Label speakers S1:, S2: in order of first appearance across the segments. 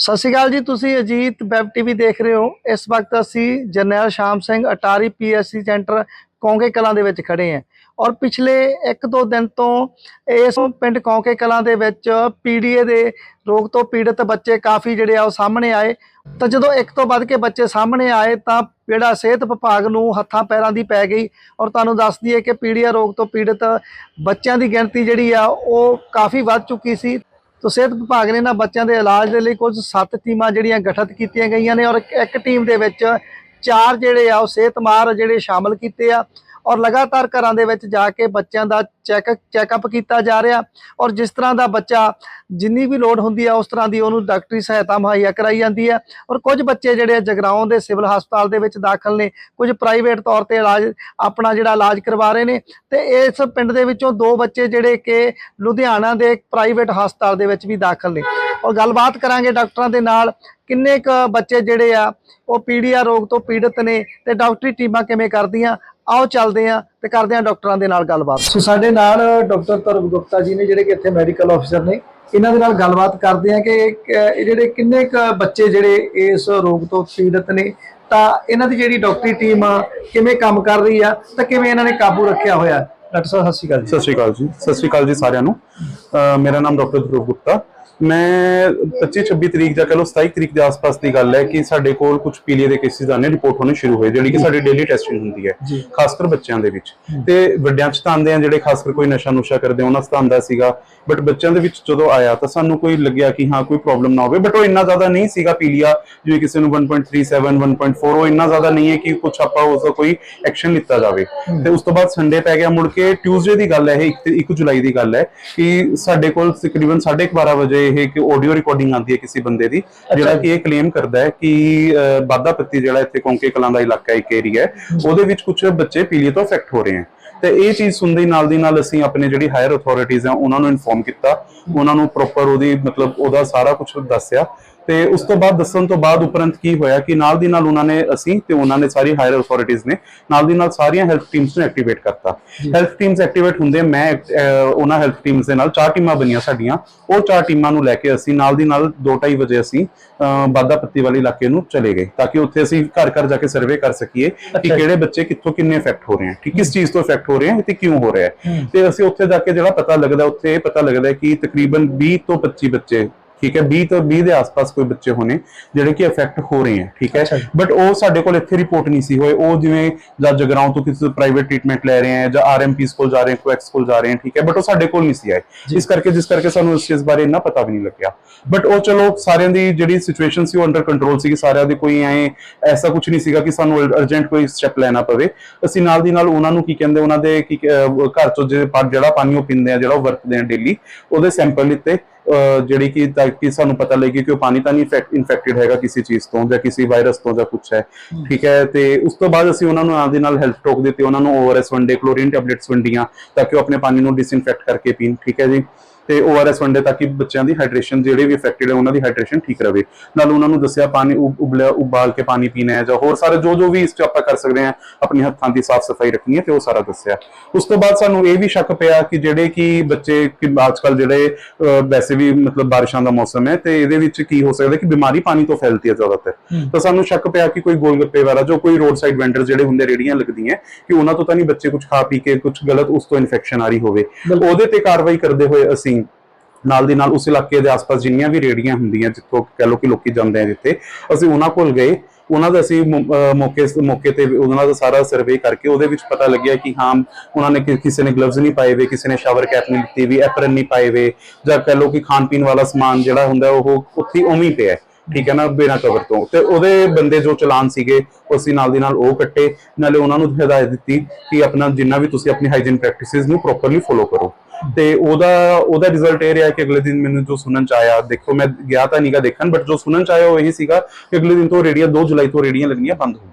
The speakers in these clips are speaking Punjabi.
S1: ਸਤਿ ਸ਼੍ਰੀ ਅਕਾਲ ਜੀ, ਤੁਸੀਂ ਅਜੀਤ ਵੈਬ ਟੀਵੀ ਦੇਖ ਰਹੇ ਹੋ। ਇਸ ਵਕਤ ਅਸੀਂ ਜਰਨੈਲ ਸ਼ਾਮ ਸਿੰਘ ਅਟਾਰੀ ਪੀਐਸਸੀ ਸੈਂਟਰ ਕੌਂਕੇ ਕਲਾਂ ਦੇ ਵਿੱਚ ਖੜੇ ਹਾਂ। ਔਰ ਪਿਛਲੇ 1-2 ਦਿਨ ਤੋਂ ਇਸ ਪਿੰਡ ਕੌਂਕੇ ਕਲਾਂ ਦੇ ਵਿੱਚ ਪੀਡੀਏ ਦੇ ਰੋਗ ਤੋਂ ਪੀੜਤ ਬੱਚੇ ਕਾਫੀ ਜਿਹੜੇ ਆ ਉਹ ਸਾਹਮਣੇ ਆਏ। ਤਾਂ ਜਦੋਂ ਇੱਕ ਤੋਂ ਵੱਧ ਕੇ ਬੱਚੇ ਸਾਹਮਣੇ ਆਏ ਤਾਂ ਜਿਹੜਾ ਸਿਹਤ ਵਿਭਾਗ ਨੂੰ ਹੱਥਾਂ ਪੈਰਾਂ ਦੀ ਪੈ ਗਈ। ਔਰ ਤੁਹਾਨੂੰ ਦੱਸ ਦਈਏ ਕਿ ਪੀੜੀਆ ਰੋਗ ਤੋਂ ਪੀੜਤ ਬੱਚਿਆਂ ਦੀ ਗਿਣਤੀ ਜਿਹੜੀ ਆ ਉਹ ਕਾਫੀ ਵੱਧ ਚੁੱਕੀ ਸੀ। ਤੋ ਸਿਹਤ ਵਿਭਾਗ ਨੇ ਇਹਨਾਂ ਬੱਚਿਆਂ ਦੇ ਇਲਾਜ ਦੇ ਲਈ ਕੁਝ ਸੱਤ ਟੀਮਾਂ ਜਿਹੜੀਆਂ ਗਠਿਤ ਕੀਤੀਆਂ ਗਈਆਂ ਨੇ ਔਰ ਇੱਕ- ਇੱਕ ਟੀਮ ਦੇ ਵਿੱਚ ਚਾਰ ਜਿਹੜੇ ਆ ਉਹ ਸਿਹਤ ਮਾਹਰ ਜਿਹੜੇ ਸ਼ਾਮਲ ਕੀਤੇ ਆ। ਔਰ ਲਗਾਤਾਰ ਘਰਾਂ ਦੇ ਵਿੱਚ ਜਾ ਕੇ ਬੱਚਿਆਂ ਦਾ ਚੈੱਕ, ਚੈੱਕਅਪ ਕੀਤਾ ਜਾ ਰਿਹਾ। ਔਰ ਜਿਸ ਤਰ੍ਹਾਂ ਦਾ ਬੱਚਾ ਜਿੰਨੀ ਵੀ ਲੋੜ ਹੁੰਦੀ ਆ, ਉਸ ਤਰ੍ਹਾਂ ਦੀ ਉਹਨੂੰ ਡਾਕਟਰੀ ਸਹਾਇਤਾ ਮੁਹੱਈਆ ਕਰਾਈ ਜਾਂਦੀ ਹੈ ਔਰ ਕੁਝ ਬੱਚੇ ਜਿਹੜੇ ਆ, ਜਗਰਾਉਂ ਦੇ ਸਿਵਲ ਹਸਪਤਾਲ ਦੇ ਵਿੱਚ ਦਾਖਲ ਨੇ। ਕੁਝ ਪ੍ਰਾਈਵੇਟ ਤੌਰ ਤੇ ਇਲਾਜ, ਆਪਣਾ ਜਿਹੜਾ ਇਲਾਜ ਕਰਵਾ ਰਹੇ ਨੇ। ਤੇ ਇਸ ਪਿੰਡ ਦੇ ਵਿੱਚੋਂ ਦੋ ਬੱਚੇ ਜਿਹੜੇ ਕਿ ਲੁਧਿਆਣਾ ਦੇ ਪ੍ਰਾਈਵੇਟ ਹਸਪਤਾਲ ਦੇ ਵਿੱਚ ਵੀ ਦਾਖਲ ਨੇ। ਔਰ ਗੱਲਬਾਤ ਕਰਾਂਗੇ ਡਾਕਟਰਾਂ ਦੇ ਨਾਲ, ਕਿੰਨੇ ਕ ਬੱਚੇ ਜਿਹੜੇ ਆ, ਉਹ ਪੀੜੀਆ ਰੋਗ ਤੋਂ ਪੀੜਤ ਨੇ ਤੇ ਡਾਕਟਰੀ ਟੀਮਾਂ ਕਿਵੇਂ ਕਰਦੀਆਂ। ਆਓ ਚੱਲਦੇ ਆ ਤੇ ਕਰਦੇ ਆ ਡਾਕਟਰਾਂ ਦੇ ਨਾਲ ਗੱਲਬਾਤ। ਸੋ ਸਾਡੇ ਨਾਲ ਡਾਕਟਰ ਤਰਵ ਗੁਪਤਾ ਜੀ ਨੇ ਜਿਹੜੇ ਕਿ ਇੱਥੇ ਮੈਡੀਕਲ ਅਫਸਰ ਨੇ ਇਹਨਾਂ ਦੇ ਨਾਲ ਗੱਲਬਾਤ ਕਰਦੇ ਆ ਕਿ ਇਹ ਜਿਹੜੇ ਕਿੰਨੇ ਕ ਬੱਚੇ ਜਿਹੜੇ ਇਸ ਰੋਗ ਤੋਂ ਪੀੜਤ ਨੇ ਤਾਂ ਇਹਨਾਂ ਦੀ ਜਿਹੜੀ ਡਾਕਟਰੀ ਟੀਮ ਆ ਕਿਵੇਂ ਕੰਮ ਕਰ ਰਹੀ ਆ ਤਾਂ ਕਿਵੇਂ ਇਹਨਾਂ ਨੇ ਕਾਬੂ ਰੱਖਿਆ ਹੋਇਆ? ਡਾਕਟਰ ਸਾਹਿਬ ਸਤਿ ਸ਼੍ਰੀ ਅਕਾਲ ਜੀ।
S2: ਸਤਿ ਸ਼੍ਰੀ ਅਕਾਲ ਜੀ ਸਤਿ ਸ਼੍ਰੀ ਅਕਾਲ ਜੀ ਸਾਰਿਆਂ ਨੂੰ। ਮੇਰਾ ਨਾਮ ਡਾਕਟਰ ਧਰੁਵ ਗੁਪਤਾ। ਮੈਂ 25 26 ਤਰੀਕ ਜਾਂ ਕਹ ਲਓ 27 ਤਰੀਕ ਦੇ ਆਸ-ਪਾਸ ਦੀ ਗੱਲ ਹੈ ਕਿ ਸਾਡੇ ਕੋਲ ਕੁਝ ਪੀਲੀਏ ਦੇ ਕੇਸਿਸ ਆਨੇ ਰਿਪੋਰਟ ਹੋਣੇ ਸ਼ੁਰੂ ਹੋਏ ਜਿਹੜੀ ਕਿ ਸਾਡੀ ਡੇਲੀ ਟੈਸਟਿੰਗ ਹੁੰਦੀ ਹੈ। ਖਾਸ ਕਰ ਬੱਚਿਆਂ ਦੇ ਵਿੱਚ। ਤੇ ਵੱਡਿਆਂ 'ਚ ਤਾਂ ਆ ਜਿਹੜੇ ਖਾਸ ਕਰ ਕੋਈ ਨਸ਼ਾ ਨੁਸ਼ਾ ਕਰਦੇ ਉਹਨਾਂ 'ਚ ਤਾਂ ਸੀਗਾ। ਬਟ ਬੱਚਿਆਂ ਦੇ ਵਿੱਚ ਜਦੋਂ ਆਇਆ ਤਾਂ ਸਾਨੂੰ ਕੋਈ ਲੱਗਿਆ ਕਿ ਹਾਂ ਕੋਈ ਪ੍ਰੋਬਲਮ ਨਾ ਹੋਵੇ। ਬਟ ਉਹ ਇੰਨਾ ਜ਼ਿਆਦਾ ਨਹੀਂ ਸੀਗਾ ਪੀਲੀਆ ਜਿਵੇਂ ਕਿਸੇ ਨੂੰ 1.37 1.4 ਉਹ ਇੰਨਾ ਜ਼ਿਆਦਾ ਨਹੀਂ ਹੈ ਕਿ ਕੁਝ ਆਪਾਂ ਉਸ ਦਾ ਕੋਈ ਐਕਸ਼ਨ ਲਿੱਤਾ ਜਾਵੇ। ਤੇ ਉਸ ਤੋਂ ਬਾਅਦ ਸੰਡੇ ਪੈ ਗਿਆ ਮੁੜ ਕੇ ਟਿਊਜ਼ਡੇ ਦੀ ਗੱਲ ਹੈ ਇਹ 1 ਜੁਲਾਈ ਦੀ ਗੱਲ ਹੈ ਕਿ ਸਾਡੇ ਕੋਲ ਤਕਰੀਬਨ 12:30 ਵਜੇ ਇਹ ਇੱਕ ਆਡੀਓ ਰਿਕਾਰਡਿੰਗ ਆਉਂਦੀ ਹੈ ਕਿਸੇ ਬੰਦੇ ਦੀ ਜਿਹੜਾ ਕਿ ਇਹ ਕਲੇਮ ਕਰਦਾ ਹੈ ਕਿ ਬਾਦਾ ਪੱਤੀ ਜਿਹੜਾ ਇੱਥੇ ਕੌਂਕੇ ਕਲਾਂ ਦਾ ਇਲਾਕਾ ਇੱਕ ਏਰੀਆ ਹੈ ਉਹਦੇ ਵਿੱਚ ਕੁਝ ਬੱਚੇ ਪੀਲੀਏ ਤੋਂ ਅਫੈਕਟ ਹੋ ਰਹੇ ਹਨ ਤੇ ਇਹ ਚੀਜ਼ ਸੁਣਦੇ ਨਾਲ ਦੀ ਨਾਲ ਅਸੀਂ ਆਪਣੇ ਜਿਹੜੀ ਹਾਇਰ ਅਥਾਰਟੀਆਂ ਆ ਉਹਨਾਂ ਨੂੰ ਇਨਫੋਰਮ ਕੀਤਾ ਉਹਨਾਂ ਨੂੰ ਪ੍ਰੋਪਰ ਉਹਦੀ ਮਤਲਬ ਉਹਦਾ ਸਾਰਾ ਕੁਝ ਦੱਸਿਆ। ਤੇ ਉਸ ਤੋਂ ਬਾਅਦ ਦੱਸਣ ਤੋਂ ਬਾਅਦ ਉਪਰੰਤ ਕੀ ਹੋਇਆ ਕਿ ਨਾਲ ਦੀ ਨਾਲ ਉਹਨਾਂ ਨੇ ਅਸੀਂ ਤੇ ਉਹਨਾਂ ਨੇ ਸਾਰੀ ਹਾਇਰ ਅਥਾਰਟੀਆਂ ਨੇ ਨਾਲ ਦੀ ਨਾਲ ਸਾਰੀਆਂ ਹੈਲਥ ਟੀਮਸ ਨੂੰ ਐਕਟੀਵੇਟ ਕਰਤਾ। ਹੈਲਥ ਟੀਮਸ ਐਕਟੀਵੇਟ ਹੁੰਦੇ ਮੈਂ ਉਹਨਾਂ ਹੈਲਥ ਟੀਮਸ ਦੇ ਨਾਲ ਚਾਰ ਟੀਮਾਂ ਬਣੀਆਂ ਸਾਡੀਆਂ। ਉਹ ਚਾਰ ਟੀਮਾਂ ਨੂੰ ਲੈ ਕੇ ਅਸੀਂ ਨਾਲ ਦੀ ਨਾਲ 2:30 ਵਜੇ ਅਸੀਂ ਬਾਦਾ ਪੱਤੀ ਵਾਲੇ ਇਲਾਕੇ ਨੂੰ ਚਲੇ ਗਏ ਤਾਂ ਕਿ ਉੱਥੇ ਅਸੀਂ ਘਰ ਘਰ ਜਾ ਕੇ ਸਰਵੇ ਕਰ ਸਕੀਏ ਕਿ। ਕਿਹੜੇ ਬੱਚੇ ਕਿੱਥੋਂ ਕਿੰਨੇ ਇਫੈਕਟ ਹੋ ਰਹੇ ਹਨ ਕਿ ਕਿਸ ਚੀਜ਼ ਤੋਂ ਇਫੈਕਟ ਹੋ ਰਹੇ ਹਨ ਤੇ ਕਿਉਂ ਹੋ ਰਿਹਾ ਹੈ। ਤੇ ਅਸੀਂ ਉੱਥੇ ਜਾ ਕੇ ਜਿਹੜਾ ਪਤਾ ਲੱਗਦਾ ਉੱਥੇ ਪਤਾ ਲੱਗਦਾ ਕਿ ਤਕਰੀਬਨ 20 ਤੋਂ 25 ਬੱਚੇ ਠੀਕ ਹੈ 20 ਤੋਂ 20 ਦੇ ਆਸ-ਪਾਸ ਕੋਈ ਬੱਚੇ ਹੋਣੇ ਜਿਹੜੇ ਕਿ ਇਫੈਕਟ ਹੋ ਰਹੇ ਹਨ ਠੀਕ ਹੈ। ਬਟ ਉਹ ਸਾਡੇ ਕੋਲ ਇੱਥੇ ਰਿਪੋਰਟ ਨਹੀਂ ਸੀ ਹੋਏ। ਉਹ ਜਿਵੇਂ ਜਾਂ ਜਗਰਾਉਂ ਤੋਂ ਕਿਸੇ ਪ੍ਰਾਈਵੇਟ ਟ੍ਰੀਟਮੈਂਟ ਲੈ ਰਹੇ ਹੈ ਜਾਂ ਆਰਐਮਪੀ ਕੋਲ ਜਾ ਰਹੇ ਹੈ ਕੋਐਕਸ ਕੋਲ ਜਾ ਰਹੇ ਹੈ ਠੀਕ ਹੈ। ਬਟ ਉਹ ਸਾਡੇ ਕੋਲ ਨਹੀਂ ਸੀ ਆਏ। ਇਸ ਕਰਕੇ ਜਿਸ ਕਰਕੇ ਸਾਨੂੰ ਇਸ ਚੀਜ਼ ਬਾਰੇ ਇੰਨਾ ਪਤਾ ਵੀ ਨਹੀਂ ਲੱਗਿਆ। ਬਟ ਉਹ ਚਲੋ ਸਾਰਿਆਂ ਦੀ ਜਿਹੜੀ ਸਿਚੁਏਸ਼ਨ ਸੀ ਉਹ ਅੰਡਰ ਕੰਟਰੋਲ ਸੀ ਸਾਰਿਆਂ ਦੇ ਕੋਈ ਐ ਐਸਾ ਕੁਝ ਨਹੀਂ ਸੀਗਾ ਕਿ ਸਾਨੂੰ ਅਰਜੈਂਟ ਕੋਈ ਸਟੈਪ ਲੈਣਾ ਪਵੇ। ਅਸੀਂ ਨਾਲ ਦੀ ਨਾਲ ਉਹਨਾਂ ਨੂੰ ਕੀ ਕਹਿੰਦੇ ਉਹਨਾਂ ਦੇ ਕੀ ਘਰ ਚੋਂ ਜਿਹੜਾ ਪਾਣੀ ਉਹ ਪੀਂਦੇ ਆ ਜਿਹੜਾ ਉਹ ਵਰਤਦੇ ਆ ਡੇਲੀ ਉਹਦੇ ਸੈਂਪਲ ਲਿੱਤੇ। ਜਿਹੜੀ ਕਿ ਤਾਂ ਕਿ ਸਾਨੂੰ ਪਤਾ ਲੱਗੇ ਕਿ ਉਹ ਪਾਣੀ ਤਾਂ ਨਹੀਂ ਇਨਫੈਕਟਡ ਹੈਗਾ ਕਿਸੇ ਚੀਜ਼ ਤੋਂ ਜਾਂ ਕਿਸੇ ਵਾਇਰਸ ਤੋਂ ਜਾਂ ਕੁਝ ਹੈ। ਠੀਕ ਹੈ ਤੇ ਉਸ ਤੋਂ ਬਾਅਦ ਅਸੀਂ ਉਹਨਾਂ ਨੂੰ ਨਾਲ ਦੀ ਨਾਲ ਹੈਲਥ ਟੋਕ ਦਿੱਤੀ ਉਹਨਾਂ ਨੂੰ ਓਆਰਐਸ ਵੰਡੇ ਕਲੋਰੀਨ ਟੈਬਲੇਟਸ ਵੰਡੀਆਂ ਤਾਂ ਕਿ ਉਹ ਆਪਣੇ ਪਾਣੀ ਨੂੰ ਡਿਸਇਨਫੈਕਟ ਕਰਕੇ ਪੀਣ। ਠੀਕ ਹੈ ਜੀ? ਤੇ ਓਆਰਐਸ ਵੰਡੇ ਤਾਂ ਕਿ ਬੱਚਿਆਂ ਦੀ ਹਾਈਡਰੇਸ਼ਨ ਜਿਹੜੇ ਵੀ ਅਫੈਕਟਡ ਹੈ ਉਹਨਾਂ ਦੀ ਹਾਈਡਰੇਸ਼ਨ ਠੀਕ ਰਵੇ। ਨਾਲ ਉਹਨਾਂ ਨੂੰ ਦੱਸਿਆ ਪਾਣੀ ਉਬਾਲ ਕੇ ਪਾਣੀ ਪੀਣਾ ਹੈ ਜਾਂ ਹੋਰ ਸਾਰੇ ਜੋ ਜੋ ਵੀ ਇਸ ਚ ਆਪਾਂ ਕਰ ਸਕਦੇ ਹਾਂ ਆਪਣੀ ਹੱਥਾਂ ਦੀ ਸਾਫ਼ ਸਫ਼ਾਈ ਰੱਖਣੀ ਹੈ ਤੇ ਉਹ ਸਾਰਾ ਦੱਸਿਆ। ਉਸ ਤੋਂ ਬਾਅਦ ਸਾਨੂੰ ਇਹ ਵੀ ਸ਼ੱਕ ਪਿਆ ਕਿ ਜਿਹੜੇ ਕਿ ਬੱਚੇ ਕਿ ਅੱਜਕੱਲ ਜਿਹੜੇ ਵੈਸੇ ਵੀ ਮਤਲਬ ਬਾਰਿਸ਼ਾਂ ਦਾ ਮੌਸਮ ਹੈ ਤੇ ਇਹਦੇ ਵਿੱਚ ਕੀ ਹੋ ਸਕਦਾ ਕਿ ਬਿਮਾਰੀ ਪਾਣੀ ਤੋਂ ਫੈਲਦੀ ਹੈ ਜ਼ਿਆਦਾਤਰ। ਤਾਂ ਸਾਨੂੰ ਸ਼ੱਕ ਪਿਆ ਕਿ ਕੋਈ ਗੋਲਗੱਪੇ ਵਾਲਾ ਜੋ ਕੋਈ ਰੋਡ ਸਾਈਡ ਵੈਂਡਰ ਜਿਹੜੇ ਹੁੰਦੇ ਰੇੜੀਆਂ ਲੱਗਦੀਆਂ ਕਿ ਉਹਨਾਂ ਤੋਂ ਤਾਂ ਨਹੀਂ ਬੱਚੇ ਕੁਝ ਖਾ ਪੀ ਕੇ ਕੁਝ ਗਲਤ ਉਸ ਤੋਂ ਇਨਫੈਕਸ਼ਨ ਆ ਰਹੀ ਹੋਵੇ। ਉਹਦੇ ਤੇ ਕਾਰਵਾਈ ਕਰਦੇ ਹੋਏ ਅਸੀਂ ਨਾਲ ਦੀ ਨਾਲ ਉਸ ਇਲਾਕੇ ਦੇ ਆਸ-ਪਾਸ ਜਿੰਨੀਆਂ ਵੀ ਰੇੜੀਆਂ ਹੁੰਦੀਆਂ, ਜਿੱਥੋਂ ਕਹ ਲੋ ਕਿ ਲੋਕੀ ਜਾਂਦੇ ਆ ਜਿੱਥੇ, ਅਸੀਂ ਉਹਨਾਂ ਕੋਲ ਗਏ, ਉਹਨਾਂ ਦਾ ਅਸੀਂ ਮੌਕੇ ਮੌਕੇ ਤੇ ਉਹਨਾਂ ਦਾ ਸਾਰਾ ਸਰਵੇ ਕਰਕੇ ਉਹਦੇ ਵਿੱਚ ਪਤਾ ਲੱਗਿਆ ਕਿ ਹਾਂ, ਉਹਨਾਂ ਨੇ ਕਿਸੇ ਨੇ ਗਲਵਜ਼ ਨਹੀਂ ਪਾਏ ਵੇ, ਕਿਸੇ ਨੇ ਸ਼ਾਵਰ ਕੈਪ ਨਹੀਂ ਦਿੱਤੀ ਵੀ ਐਪਰਨ ਨਹੀਂ ਪਾਏ ਵੇ, ਜਾਂ ਕਹ ਲੋ ਕਿ ਖਾਣ ਪੀਣ ਵਾਲਾ ਸਮਾਨ ਜਿਹੜਾ ਹੁੰਦਾ ਉਹ ਉੱਥੇ ਉਵੇਂ ਪਿਆ ਹੈ। ਠੀਕ ਹੈ ਨਾ, ਬਿਨਾਂ ਕਵਰ ਤੋਂ ਤੇ ਉਹਦੇ ਬੰਦੇ ਜੋ ਚਲਾਨ ਸੀਗੇ, ਉਹ ਅਸੀਂ ਨਾਲ ਦੀ ਨਾਲ ਉਹ ਕੱਟੇ, ਨਾਲੇ ਉਹਨਾਂ ਨੂੰ ਹਦਾਇਤ ਦਿੱਤੀ ਕਿ ਆਪਣਾ ਜਿੰਨਾ ਵੀ ਤੁਸੀਂ ਆਪਣੀ ਹਾਈਜੀਨ ਪ੍ਰੈਕਟਿਸਿਸ ਨੂੰ ਪ੍ਰੋਪਰਲੀ ਫੋਲੋ ਕਰੋ ਤੇ ਉਹਦਾ ਉਹਦਾ ਰਿਜ਼ਲਟ ਇਹ ਰਿਹਾ ਕਿ ਅਗਲੇ ਦਿਨ ਮੈਨੂੰ ਜੋ ਸੁਣਨ ਚ ਆਇਆ ਦੇਖੋ ਮੈਂ ਗਿਆ ਤਾਂ ਨਹੀਂਗਾ ਦੇਖਣ ਬਟ ਜੋ ਸੁਣਨ ਚ ਆਇਆ ਉਹ ਇਹੀ ਸੀਗਾ ਕਿ ਅਗਲੇ ਦਿਨ ਤੋਂ ਰੇੜੀਆਂ 2 ਜੁਲਾਈ ਤੋਂ ਰੇੜੀਆਂ ਲੱਗਣੀਆਂ ਬੰਦ ਹੋ ਗਈਆਂ।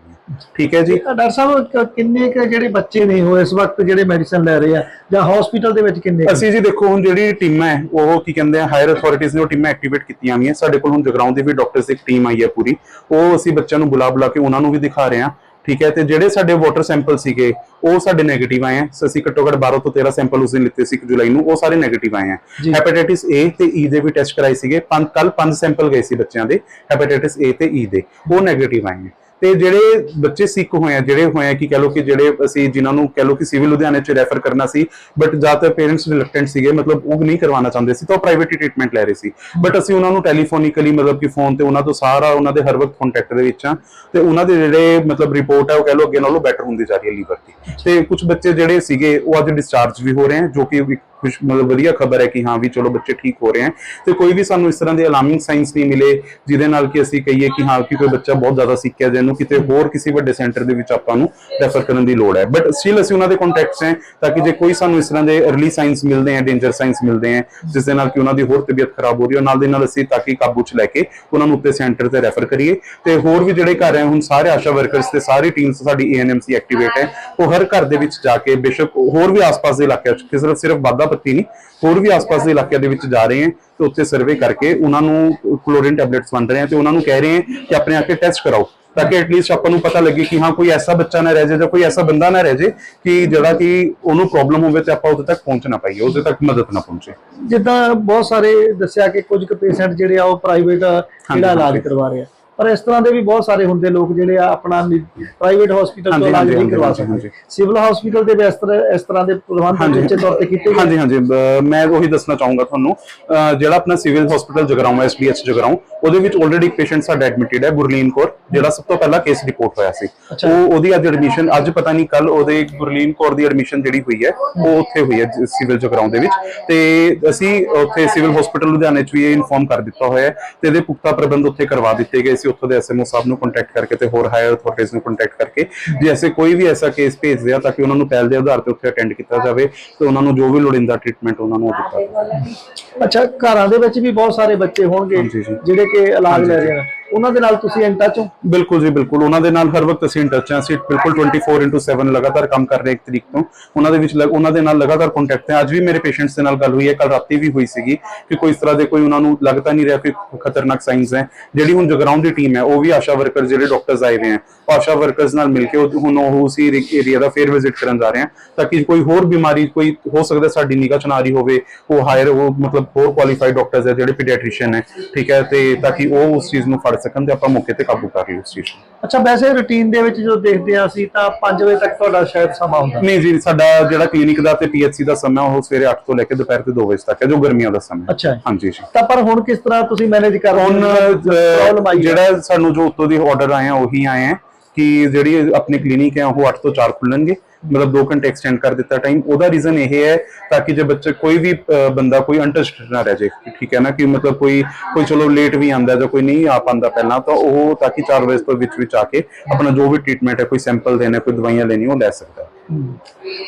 S2: ਠੀਕ ਹੈ ਜੀ?
S1: ਡਾਕਟਰ ਸਾਹਿਬ ਕਿੰਨੇ ਕ ਜਿਹੜੇ ਬੱਚੇ ਨੇ ਉਹ ਇਸ ਵਕਤ ਜਿਹੜੇ ਮੈਡੀਸਨ ਲੈ ਰਹੇ ਆ? ਜਾਂ ਹਸਪੀਟਲ ਦੇ ਵਿੱਚ ਕਿੰਨੇ?
S2: ਅਸੀਂ ਜੀ ਦੇਖੋ ਹੁਣ ਜਿਹੜੀ ਟੀਮਾਂ ਹੈ ਉਹ ਕੀ ਕਹਿੰਦੇ ਆ ਹਾਇਰ ਅਥਾਰਟੀਆਂ ਨੇ ਉਹ ਟੀਮਾਂ ਐਕਟੀਵੇਟ ਕੀਤੀਆਂ ਹੋਈਆਂ। ਸਾਡੇ ਕੋਲ ਹੁਣ ਜਗਰਾਉਂ ਦੀ ਵੀ ਡਾਕਟਰਸ ਦੀ ਇੱਕ ਟੀਮ ਆਈ ਹੈ ਪੂਰੀ। ਉਹ ਅਸੀਂ ਬੱਚਿਆਂ ਨੂੰ ਬੁਲਾ ਬੁਲਾ ਕੇ ਉਹਨਾਂ ਨੂੰ ਵੀ ਦਿਖਾ ਰਹੇ ਹਾਂ। ਠੀਕ ਹੈ ਤੇ ਜਿਹੜੇ ਸਾਡੇ ਵਾਟਰ ਸੈਂਪਲ ਸੀਗੇ ਉਹ ਸਾਡੇ ਨੈਗੇਟਿਵ ਆਏ ਆ। ਅਸੀਂ ਘੱਟੋ ਘੱਟ 12 ਤੋਂ 13 ਸੈਂਪਲ ਉਸ ਦਿਨ ਲਿੱਤੇ ਸੀ 1 ਜੁਲਾਈ ਨੂੰ ਉਹ ਸਾਰੇ ਨੈਗੇਟਿਵ ਆਏ ਆ। ਹੈਪੇਟਾਈਟਿਸ A ਤੇ E ਦੇ ਵੀ ਟੈਸਟ ਕਰਾਏ ਸੀਗੇ। ਪੰਜ ਕੱਲ ਪੰਜ ਸੈਂਪਲ ਗਏ ਸੀ ਬੱਚਿਆਂ ਦੇ ਹੈਪੇਟਾਈਟਿਸ A ਤੇ E ਦੇ। ਉਹ ਨੈਗੇਟਿਵ ਆਏ ਆ ਤੇ ਜਿਹੜੇ ਬੱਚੇ ਸਿੱਖ ਹੋਏ ਆ, ਜਿਹੜੇ ਹੋਏ ਆ ਕਿ ਕਹ ਲੋ ਕਿ ਜਿਹੜੇ ਅਸੀਂ ਜਿਨ੍ਹਾਂ ਨੂੰ ਕਹ ਲੋ ਕਿ ਸਿਵਲ ਲੁਧਿਆਣੇ ਚ ਰੈਫਰ ਕਰਨਾ ਸੀ ਬਟ ਜ਼ਿਆਦਾਤਰ ਪੇਰੈਂਟਸ ਰਿਲੈਕਟੈਂਟ ਸੀਗੇ, ਮਤਲਬ ਉਹ ਨਹੀਂ ਕਰਵਾਉਣਾ ਚਾਹੁੰਦੇ ਸੀ, ਤਾਂ ਉਹ ਪ੍ਰਾਈਵੇਟ ਟ੍ਰੀਟਮੈਂਟ ਲੈ ਰਹੇ ਸੀ। ਬਟ ਅਸੀਂ ਉਹਨਾਂ ਨੂੰ ਟੈਲੀਫੋਨਿਕਲੀ ਮਤਲਬ ਕਿ ਫੋਨ ਤੇ ਉਹਨਾਂ ਤੋਂ ਸਾਰਾ ਉਹਨਾਂ ਦੇ ਹਰ ਵਕਤ ਕੰਟੈਕਟ ਦੇ ਵਿੱਚ ਆ, ਤੇ ਉਹਨਾਂ ਦੇ ਜਿਹੜੇ ਮਤਲਬ ਰਿਪੋਰਟ ਹੈ ਉਹ ਕਹ ਲੋ ਅੱਗੇ ਨਾਲੋਂ ਬੈਟਰ ਹੁੰਦੀ ਜਾ ਰਹੀ ਹੈ ਲੀਵਰ ਦੀ। ਤੇ ਕੁਝ ਬੱਚੇ ਜਿਹੜੇ ਸੀਗੇ, ਉਹ ਅੱਜ ਡਿਸਚਾਰਜ ਵੀ ਹੋ ਰਹੇ ਹਨ ਜੋ ਕਿ ਇੱਕ ਮਤਲਬ ਵਧੀਆ ਖਬਰ ਹੈ ਕਿ ਹਾਂ ਵੀ ਚਲੋ ਬੱਚੇ ਠੀਕ ਹੋ ਰਹੇ ਹਨ ਤੇ ਕੋਈ ਵੀ ਸਾਨੂੰ ਇਸ ਤਰ੍ਹਾਂ ਦੇ ਅਲਾਰਮਿੰਗ ਸਾਈਨਸ ਨਹੀਂ ਮਿਲੇ, ਜਿਹਦੇ ਨਾਲ ਕਿ ਅਸੀਂ ਕਹੀਏ ਕਿ ਹਾਂ ਕਿ ਕੋਈ ਬੱਚਾ ਬਹੁਤ ਜ਼ਿਆਦਾ ਸਿੱਕ ਜਿਹਨੂੰ ਕਿਤੇ ਹੋਰ ਕਿਸੇ ਵੱਡੇ ਸੈਂਟਰ ਦੇ ਵਿੱਚ ਆਪਾਂ ਨੂੰ ਰੈਫਰ ਕਰਨ ਦੀ ਲੋੜ ਹੈ। ਬਟ ਸਟਿਲ ਅਸੀਂ ਉਹਨਾਂ ਦੇ ਕੰਟੈਕਟਸ ਹੈ ਤਾਂ ਕਿ ਜੇ ਕੋਈ ਸਾਨੂੰ ਇਸ ਤਰ੍ਹਾਂ ਦੇ अर्ਲੀ ਸਾਈਨਸ ਮਿਲਦੇ ਹੈ ਡੇਂਜਰ ਸਾਈਨਸ ਮਿਲਦੇ ਹੈ, ਜਿਸ ਦੇ ਨਾਲ ਕਿ ਉਹਨਾਂ ਦੀ ਹੋਰ ਤਬੀਅਤ ਖਰਾਬ ਹੋ ਰਹੀ ਹੈ, ਨਾਲ ਦੇ ਨਾਲ ਅਸੀਂ ਤਾਂ ਕਿ ਕਾਬੂ ਚ ਲੈ ਕੇ ਉਹਨਾਂ ਨੂੰ ਉੱਤੇ ਸੈਂਟਰ ਤੇ ਰੈਫਰ ਕਰੀਏ। ਤੇ ਹੋਰ ਵੀ ਜਿਹੜੇ ਘਰ ਹੈ, ਹੁਣ ਸਾਰੇ ਆਸ਼ਾ ਵਰਕਰਸ ਤੇ ਸਾਰੀ ਟੀਮਸ ਸਾਡੀ ਏਐਨਐਮਸੀ ਐਕਟੀਵੇਟ ਹੈ। ਉਹ ਹਰ ਘਰ ਦੇ ਵਿੱਚ ਜਾ ਕੇ ਬੇਸ਼ੱਕ ਹੋਰ ਵੀ ਆਸ-ਪਾਸ ਦੇ ਇਲਾਕਿਆਂ ਚ ਕਿ ਸਿਰਫ ਸਿਰਫ ਬਾਦਾ ਪੱਤੀ ਨਹੀਂ ਹੋਰ ਵੀ ਆਸ-ਪਾਸ ਦੇ ਇਲਾਕਿਆਂ ਦੇ ਵਿੱਚ ਜਾ ਰਹੇ ਹਾਂ ਤੇ ਉੱਥੇ ਸਰਵੇ ਕਰਕੇ ਉਹਨਾਂ ਨੂੰ ਕਲੋਰੀਨ ਟੈਬਲੇਟਸ ਵੰਡ ਰਹੇ ਹਾਂ ਤੇ ਉਹਨਾਂ ਨੂੰ ਕਹਿ ਰਹੇ ਹਾਂ ਕਿ ਆਪਣੇ ਆ ਕੇ ਟੈਸਟ ਕਰਾਓ ਤਾਂ ਕਿ ਐਟਲੀਸਟ ਆਪਾਂ ਨੂੰ ਪਤਾ ਲੱਗੇ ਕਿ ਹਾਂ ਕੋਈ ਐਸਾ ਬੱਚਾ ਨਾ ਰਹਿ ਜਾਏ ਜਾਂ ਕੋਈ ਐਸਾ ਬੰਦਾ ਨਾ ਰਹਿ ਜਾਏ ਕਿ ਜਿਹੜਾ ਕਿ ਉਹਨੂੰ ਪ੍ਰੋਬਲਮ ਹੋਵੇ ਤੇ ਆਪਾਂ ਉਹਦੇ ਤੱਕ ਪਹੁੰਚ ਨਾ ਪਾਈਏ ਉਹਦੇ ਤੱਕ ਮਦਦ ਨਾ ਪਹੁੰਚੇ
S1: ਜਿੱਦਾਂ ਬਹੁਤ ਸਾਰੇ ਦੱਸਿਆ ਕਿ ਕੁਝ ਕੁ ਪੇਸ਼ੈਂਟ ਜਿਹੜੇ ਆ ਉਹ ਪ੍ਰਾਈਵੇਟ ਜਿਹੜਾ ਇਲਾਜ। ਕਰਵਾ ਰਹੇ ਆ ਪਰ ਇਸ ਤਰ੍ਹਾਂ ਦੇ ਵੀ ਬਹੁਤ ਸਾਰੇ ਹੁੰਦੇ ਲੋਕ ਜਿਹੜੇ ਆ ਆਪਣਾ ਪ੍ਰਾਈਵੇਟ ਹਸਪੀਟਲ ਤੋਂ ਇਲਾਜ ਨਹੀਂ ਕਰਵਾ ਸਕਦੇ। ਸਿਵਲ ਹਸਪੀਟਲ ਦੇ ਵੀ ਇਸ ਤਰ੍ਹਾਂ ਇਸ ਤਰ੍ਹਾਂ ਦੇ ਪ੍ਰਬੰਧ। ਉੱਚੇ ਤੌਰ ਤੇ ਕੀਤੇ ਗਏ
S2: ਹਾਂਜੀ ਹਾਂਜੀ ਮੈਂ ਉਹੀ ਦੱਸਣਾ ਚਾਹੂੰਗਾ ਤੁਹਾਨੂੰ ਜਿਹੜਾ ਆਪਣਾ civil hospital Jagraon SDH Jagraon ਉਹਦੇ ਵਿੱਚ ਆਲਰੇਡੀ ਪੇਸ਼ੈਂਟ ਸਾਡਾ ਐਡਮਿਟਡ ਹੈ ਗੁਰਲੀਨ ਕੌਰ ਜਿਹੜਾ ਸਭ ਤੋਂ ਪਹਿਲਾਂ ਕੇਸ ਰਿਪੋਰਟ ਹੋਇਆ ਸੀ। ਉਹ ਉਹਦੀ ਅੱਜ ਐਡਮਿਸ਼ਨ ਅੱਜ ਪਤਾ ਨਹੀਂ ਕੱਲ ਉਹਦੇ ਗੁਰਲੀਨ ਕੌਰ ਦੀ ਐਡਮਿਸ਼ਨ ਜਿਹੜੀ ਹੋਈ ਹੈ ਉਹ ਉੱਥੇ ਹੋਈ ਹੈ ਸਿਵਲ ਜਗਰਾਉਂ ਦੇ ਵਿੱਚ ਤੇ ਅਸੀਂ ਉੱਥੇ ਸਿਵਲ ਹਸਪੀਟਲ ਲੁਧਿਆਣੇ ਚ ਵੀ ਇਹ ਇਨਫੋਰਮ ਕਰ ਦਿੱਤਾ ਹੋਇਆ ਹੈ ਤੇ ਇਹਦੇ ਪੁਖਤਾ ਪ੍ਰਬੰਧ ਉੱਥੇ ਕਰਵਾ ਦਿੱਤੇ ਗਏ ਸੀ ਉੱਥੋਂ ਦੇ ਐਸਐਮਓ ਸਾਹਿਬ ਨੂੰ ਕੰਟੈਕਟ ਕਰਕੇ ਤੇ ਹੋਰ ਹਾਇਰ ਅਥਾਰਟੀਜ਼ ਨੂੰ ਕੰਟੈਕਟ ਕਰਕੇ ਜੇ ਐਸੇ ਕੋਈ ਵੀ ਐਸਾ ਕੇਸ ਭੇਜਦੇ ਆ ਤਾਂ ਕਿ ਉਹਨਾਂ ਨੂੰ ਪਹਿਲ ਦੇ ਆਧਾਰ ਤੇ ਉੱਥੇ ਅਟੈਂਡ ਕੀਤਾ ਜਾਵੇ ਤੇ ਉਹਨਾਂ ਨੂੰ ਜੋ ਵੀ ਲੋੜੀਂਦਾ ਟ੍ਰੀਟਮੈਂਟ ਉਹਨਾਂ ਨੂੰ ਦਿੱਤਾ ਜਾਵੇ
S1: ਅੱਛਾ ਘਰਾਂ ਦੇ ਵਿੱਚ ਵੀ ਬਹੁਤ ਸਾਰੇ ਬੱਚੇ ਹੋਣਗੇ। ਜਿਹੜੇ ਕਿ ਇਲਾਜ ਲੈ ਰਹੇ ਆ ਉਹਨਾਂ ਦੇ ਨਾਲ ਤੁਸੀਂ ਇਨ ਟੱਚ ਹੋ?
S2: ਬਿਲਕੁਲ ਜੀ, ਬਿਲਕੁਲ। ਉਹਨਾਂ ਦੇ ਨਾਲ ਹਰ ਵਕਤ ਅਸੀਂ ਇਨ ਟੱਚ ਹਾਂ। ਅਸੀਂ ਬਿਲਕੁਲ 24/7 ਲਗਾਤਾਰ ਕੰਮ ਕਰ ਰਹੇ ਇੱਕ ਤਰੀਕ ਤੋਂ। ਉਹਨਾਂ ਦੇ ਵਿੱਚ ਉਹਨਾਂ ਦੇ ਨਾਲ ਲਗਾਤਾਰ ਕੰਟੈਕਟ ਹੈ। ਅੱਜ ਵੀ ਮੇਰੇ ਪੇਸ਼ੈਂਟਸ ਦੇ ਨਾਲ ਗੱਲ ਹੋਈ ਹੈ। ਕੱਲ ਰਾਤੀ ਵੀ ਹੋਈ ਸੀਗੀ ਕਿ ਕੋਈ ਇਸ ਤਰ੍ਹਾਂ ਦੇ ਕੋਈ ਉਹਨਾਂ ਨੂੰ ਲੱਗਦਾ ਨਹੀਂ ਰਿਹਾ ਕਿ ਖਤਰਨਾਕ ਸਾਈਨਸ ਹੈ। ਜਿਹੜੀ ਹੁਣ ਜਗਰਾਉਂ ਦੀ ਟੀਮ ਹੈ, ਉਹ ਵੀ ਆਸ਼ਾ ਵਰਕਰ ਜਿਹੜੇ ਡਾਕਟਰਸ ਆਏ ਹੋਏ ਹੈ ਆਸ਼ਾ ਵਰਕਰਸ ਨਾਲ ਮਿਲ ਕੇ ਹੁਣ ਉਹ ਉਸੇ ਏਰੀਆ ਦਾ ਫੇਰ ਵਿਜ਼ਿਟ ਕਰਨ ਜਾ ਰਹੇ ਹਨ ਤਾਂ ਕਿ ਕੋਈ ਹੋਰ ਬਿਮਾਰੀ, ਕੋਈ ਹੋ ਸਕਦਾ ਸਾਡੀ ਨਿਗਾਹ ਚ ਨਾ ਰਹੀ ਹੋਵੇ, ਉਹ ਹਾਇਰ ਉਹ ਮਤਲਬ ਹੋਰ ਕੁਆਲੀਫਾਈਡ ਡਾਕਟਰਸ ਹੈ, ਜਿਹੜੇ ਪੀਡੀਆਟ੍ਰੀਸ਼ੀਅਨ ਹੈ। ਠੀਕ ਹੈ, ਤੇ ਤਾਂ ਕਿ ਉਹ ਉਸ ਚੀਜ਼ ਨੂੰ ਫੜ ਸਕਣ ਤੇ ਆਪਾਂ ਮੌਕੇ ਤੇ ਕਾਬੂ ਕਰ ਲਈਏ ਉਸ ਚੀਜ਼ ਨੂੰ
S1: ਅੱਛਾ ਵੈਸੇ ਰੁਟੀਨ ਦੇ ਵਿੱਚ ਜਦੋਂ ਦੇਖਦੇ ਆ ਅਸੀਂ ਤਾਂ 5 ਵਜੇ ਤੱਕ ਤੁਹਾਡਾ ਸ਼ਾਇਦ ਸਮਾਂ ਹੁੰਦਾ
S2: ਨਹੀਂ ਜੀ ਸਾਡਾ ਜਿਹੜਾ ਕਲੀਨਿਕ ਦਾ ਤੇ ਪੀਐਚਸੀ ਦਾ ਸਮਾਂ ਉਹ ਸਵੇਰੇ 8 ਤੋਂ ਲੈ ਕੇ ਦੁਪਹਿਰ ਦੇ 2 ਵਜੇ ਤੱਕ ਹੈ ਜੋ ਗਰਮੀਆਂ ਦਾ ਸਮਾਂ
S1: ਅੱਛਾ।
S2: ਹਾਂਜੀ ਜੀ
S1: ਤਾਂ ਪਰ ਹੁਣ ਕਿਸ ਤਰ੍ਹਾਂ ਤੁਸੀਂ ਮੈਨੇਜ ਕਰ ਰਹੇ?
S2: ਹੁਣ
S1: ਹੈ।
S2: ਜਿਹੜਾ ਸਾਨੂੰ ਜੋ ਉੱਤੋਂ ਦੀ ਆਰਡਰ ਆਏ ਆ ਉਹੀ ਆਏ ਆ ਕਿ ਜਿਹੜੀ ਆਪਣੀ ਕਲੀਨਿਕ ਹੈ, ਉਹ 8 ਤੋਂ 4 ਖੁੱਲਣਗੇ। ਮਤਲਬ 2 ਘੰਟੇ ਐਕਸਟੈਂਡ ਕਰ ਦਿੱਤਾ ਟਾਈਮ ਉਹਦਾ ਰੀਜ਼ਨ ਇਹ ਹੈ ਤਾਂ ਕਿ ਜੇ ਬੱਚੇ ਕੋਈ ਵੀ ਬੰਦਾ ਕੋਈ ਅੰਟਸਟ ਨਾ ਰਹਿ ਜਾਏ, ਠੀਕ ਹੈ ਨਾ, ਕਿ ਮਤਲਬ ਕੋਈ ਕੋਈ ਚਲੋ ਲੇਟ ਵੀ ਆਂਦਾ ਜਾਂ ਕੋਈ ਨਹੀਂ ਆ ਪਾਂਦਾ ਪਹਿਲਾਂ, ਤਾਂ ਉਹ ਤਾਂ ਕਿ 4 ਵਜੇ ਤੋਂ ਵਿੱਚ ਵਿੱਚ ਆ ਕੇ ਆਪਣਾ ਜੋ ਵੀ ਟ੍ਰੀਟਮੈਂਟ ਹੈ, ਕੋਈ ਸੈਂਪਲ ਦੇਣਾ, ਕੋਈ ਦਵਾਈਆਂ ਲੈਣੀ ਉਹ ਲੈ ਸਕਦਾ।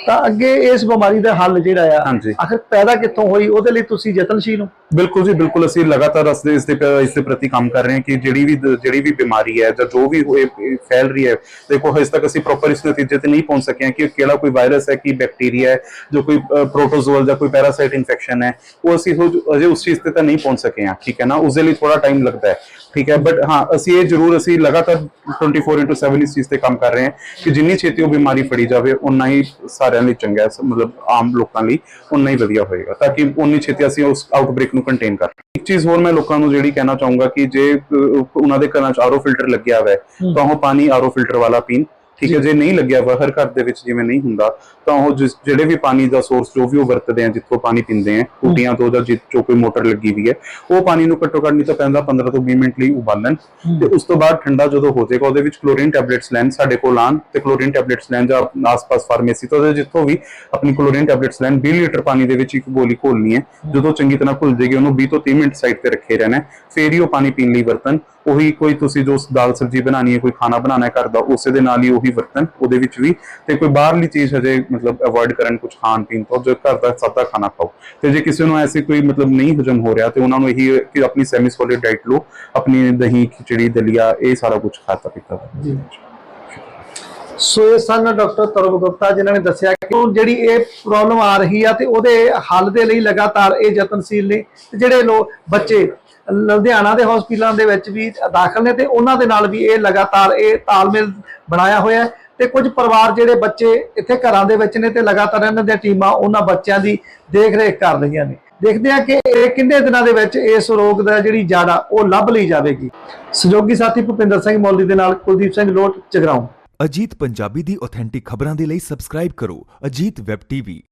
S1: ਤਾਂ ਅੱਗੇ ਇਸ ਬਿਮਾਰੀ ਦਾ ਹੱਲ ਜਿਹੜਾ ਆ
S2: ਹਾਂਜੀ।
S1: ਆਖਰ ਪੈਦਾ ਕਿੱਥੋਂ ਹੋਈ? ਉਹਦੇ ਲਈ ਤੁਸੀਂ ਯਤਨਸ਼ੀਲ ਹੋ।
S2: ਬਿਲਕੁਲ ਜੀ ਬਿਲਕੁਲ। ਅਸੀਂ ਲਗਾਤਾਰ ਇਸ ਦੇ ਇਸ ਦੇ ਪ- ਇਸ ਦੇ ਪ੍ਰਤੀ ਕੰਮ ਕਰ ਰਹੇ ਹਾਂ ਕਿ ਜਿਹੜੀ ਵੀ ਦ- ਜਿਹੜੀ ਵੀ ਬਿਮਾਰੀ ਹੈ ਜਾਂ ਜੋ ਵੀ ਹੋਏ ਇਹ ਫੈਲ ਰਹੀ ਹੈ ਦੇਖੋ ਹਜੇ ਤੱਕ ਅਸੀਂ ਪ੍ਰੋਪਰ ਇਸ ਨਤੀਜੇ ਤੇ ਨਹੀਂ ਪਹੁੰਚ ਸਕੇ ਹਾਂ ਕਿ ਕਿਹੜਾ ਕੋਈ ਵਾਇਰਸ ਹੈ ਕੀ ਬੈਕਟੀਰੀਆ ਹੈ ਜੋ ਕੋਈ ਪ੍ਰੋਟੋਜ਼ੋਲ ਜਾਂ ਕੋਈ ਪੈਰਾਸਾਈਟ ਇਨਫੈਕਸ਼ਨ ਹੈ ਉਹ ਅਸੀਂ ਹੋ- ਅਜੇ ਉਸ ਚੀਜ਼ ਤੇ ਤਾਂ ਨਹੀਂ ਪਹੁੰਚ ਸਕੇ ਹਾਂ ਠੀਕ ਹੈ ਨਾ? ਉਸ ਦੇ ਲਈ ਥੋੜਾ ਟਾਈਮ ਲੱਗਦਾ ਹੈ ਠੀਕ ਹੈ? ਬਟ ਹਾਂ ਅਸੀਂ ਇਹ ਜ਼ਰੂਰ ਅਸੀਂ ਲਗਾਤਾਰ 24/7 ਇਸ ਚੀਜ਼ ਤੇ ਕੰਮ ਕਰ ਰਹੇ ਹਾਂ ਕਿ ਜਿੰਨੀ ਛੇਤੀ ਉਹ ਬਿਮਾਰੀ ਫੜੀ ਜਾਵੇ ਉਨਾ ਹੀ ਸਾਰਿਆਂ ਲਈ ਚੰਗਾ ਹੈ ਮਤਲਬ ਆਮ ਲੋਕਾਂ ਲਈ ਉਨਾ ਹੀ ਵਧੀਆ ਹੋਏਗਾ ਤਾਂ ਕਿ ਉਨੀ ਛੇਤੀ ਅਸੀਂ ਉਸ ਆਊਟਬ੍ਰੇਕ ਨੂੰ ਕੰਟੇਨ ਕਰ ਇੱਕ ਚੀਜ਼ ਹੋਰ ਮੈਂ ਲੋਕਾਂ ਨੂੰ ਜਿਹੜੀ ਕਹਿਣਾ ਚਾਹੂੰਗਾ ਕਿ ਜੇ ਉਹਨਾਂ ਦੇ ਘਰਾਂ 'ਚ ਆਰਓ ਫਿਲਟਰ ਲੱਗਿਆ ਹੋਇਆ ਹੈ ਤਾਂ ਉਹ ਪਾਣੀ ਆਰਓ ਫਿਲਟਰ ਵਾਲਾ ਪੀਣ। ਠੀਕ ਹੈ ਜੇ। ਨਹੀਂ ਲੱਗਿਆ ਵਾ ਹਰ ਘਰ ਦੇ ਵਿੱਚ ਜਿਵੇਂ ਨਹੀਂ ਹੁੰਦਾ ਤਾਂ ਉਹ ਜਿਸ- ਜਿਹੜੇ ਵੀ ਪਾਣੀ ਦਾ ਸੋਰਸ ਜੋ ਵੀ ਉਹ ਵਰਤਦੇ ਆ ਜਿੱਥੋਂ ਪਾਣੀ ਪੀਂਦੇ ਆ ਟੂਟੀਆਂ ਤੋਂ ਜਾਂ ਜਿੱਥੋਂ ਕੋਈ ਮੋਟਰ ਲੱਗੀ ਵੀ ਹੈ ਉਹ ਪਾਣੀ ਨੂੰ ਘੱਟੋ ਘੱਟ ਨਹੀਂ ਤਾਂ ਪੈਂਦਾ 15 ਤੋਂ 20 ਮਿੰਟ ਲਈ ਉਬਾਲਣ। ਤੇ ਉਸ ਤੋਂ ਬਾਅਦ ਠੰਡਾ ਜਦੋਂ ਹੋ ਜਾਏਗਾ ਉਹਦੇ ਵਿੱਚ ਕਲੋਰੀਨ ਟੈਬਲੇਟਸ ਲੈਣ ਸਾਡੇ ਕੋਲ ਆਣ ਤੇ ਕਲੋਰੀਨ ਟੈਬਲੇਟਸ ਲੈਣ ਜਾਂ ਆਸ-ਪਾਸ ਫਾਰਮੇਸੀ ਤੋਂ ਜਾਂ ਜਿੱਥੋਂ ਵੀ ਆਪਣੀ ਕਲੋਰੀਨ ਟੈਬਲੇਟਸ ਲੈਣ 20 ਲੀਟਰ ਪਾਣੀ ਦੇ ਵਿੱਚ ਇੱਕ ਗੋਲੀ ਘੋਲਣੀ ਹੈ। ਜਦੋਂ ਚੰਗੀ ਤਰ੍ਹਾਂ ਘੁਲ ਜਾਏਗੀ ਉਹਨੂੰ 20 ਤੋਂ 30 ਮਿੰਟ ਸਾਈਡ ਤੇ ਰੱਖੇ ਰਹਿਣਾ ਹੈ। ਫੇਰ ਹੀ ਉਹ ਪਾਣੀ ਪੀਣ ਲਈ ਵਰਤਨ ਉਹੀ ਕੋਈ ਤੁਸੀਂ ਜੋ ਦਾਲ ਸਬਜ਼ੀ ਬਣਾਣੀ ਹੈ, ਕੋਈ ਖਾਣਾ ਬਣਾਉਣਾ ਹੈ ਘਰ ਦਾ, ਉਸੇ ਦੇ ਨਾਲ ਹੀ ਉਹੀ ਵਰਤਨ ਉਹਦੇ ਵਿੱਚ ਵੀ ਤੇ ਕੋਈ ਬਾਹਰਲੀ ਚੀਜ਼ ਹਜੇ ਮਤਲਬ ਅਵੋਇਡ ਕਰਨ ਕੁਝ ਖਾਣ ਪੀਣ ਤੋਂ, ਜੋ ਘਰ ਦਾ ਸਾਦਾ ਖਾਣਾ ਖਾਓ। ਤੇ ਜੇ ਕਿਸੇ ਨੂੰ ਐਸੀ ਕੋਈ ਮਤਲਬ ਨਹੀਂ ਹਜਮ ਹੋ ਰਿਹਾ, ਤੇ ਉਹਨਾਂ ਨੂੰ ਇਹੀ ਕਿ ਆਪਣੀ ਸੈਮੀ ਸੋਲਿਡ ਡਾਈਟ ਲਓ, ਆਪਣੀ ਦਹੀਂ, ਖਿਚੜੀ, ਦਲੀਆ, ਇਹ ਸਾਰਾ ਕੁਝ ਖਾਤਾ ਪੀਤਾ
S1: ਜੀ। ਸੋ ਇਹ ਸਨ ਡਾਕਟਰ ਤਰੁਣ ਗੁਪਤਾ, ਜਿਨ੍ਹਾਂ ਨੇ ਦੱਸਿਆ ਕਿ ਜਿਹੜੀ ਇਹ ਪ੍ਰੋਬਲਮ ਆ ਰਹੀ ਆ ਤੇ ਉਹਦੇ ਹੱਲ ਦੇ ਲਈ ਲਗਾਤਾਰ ਇਹ ਯਤਨਸ਼ੀਲ ਨੇ, ਤੇ ਜਿਹੜੇ ਲੋਕ ਬੱਚੇ ਲੁਧਿਆਣਾ ਦੇ ਹਸਪੀਟਲਾਂ ਦੇ ਵਿੱਚ ਵੀ ਦਾਖਲ ਨੇ ਤੇ ਉਹਨਾਂ ਦੇ ਨਾਲ ਵੀ ਇਹ ਲਗਾਤਾਰ ਇਹ ਤਾਲਮੇਲ ਬਣਾਇਆ ਹੋਇਆ ਹੈ ਤੇ ਕੁਝ ਪਰਿਵਾਰ ਜਿਹੜੇ ਬੱਚੇ ਇੱਥੇ ਘਰਾਂ ਦੇ ਵਿੱਚ ਨੇ ਤੇ ਲਗਾਤਾਰ ਇਹਨਾਂ ਦੀਆਂ ਟੀਮਾਂ ਉਹਨਾਂ ਬੱਚਿਆਂ ਦੀ ਦੇਖ ਰੇਖ ਕਰ ਰਹੀਆਂ ਨੇ। ਦੇਖਦੇ ਆ ਕਿ ਇਹ ਕਿੰਨੇ ਦਿਨਾਂ ਦੇ ਵਿੱਚ ਇਸ ਰੋਗ ਦਾ ਜਿਹੜੀ ਜੜ ਆ ਉਹ ਲੱਭ ਲਈ ਜਾਵੇਗੀ। ਸਹਿਯੋਗੀ ਸਾਥੀ ਭੁਪਿੰਦਰ ਸਿੰਘ ਮੌਲੀ ਦੇ ਨਾਲ ਕੁਲਦੀਪ ਸਿੰਘ ਲੋਟ, ਜਗਰਾਉਂ।
S3: ਅਜੀਤ ਪੰਜਾਬੀ ਦੀ ਆਥੈਂਟਿਕ ਖਬਰਾਂ ਦੇ ਲਈ ਸਬਸਕ੍ਰਾਈਬ ਕਰੋ ਅਜੀਤ ਵੈਬ ਟੀਵੀ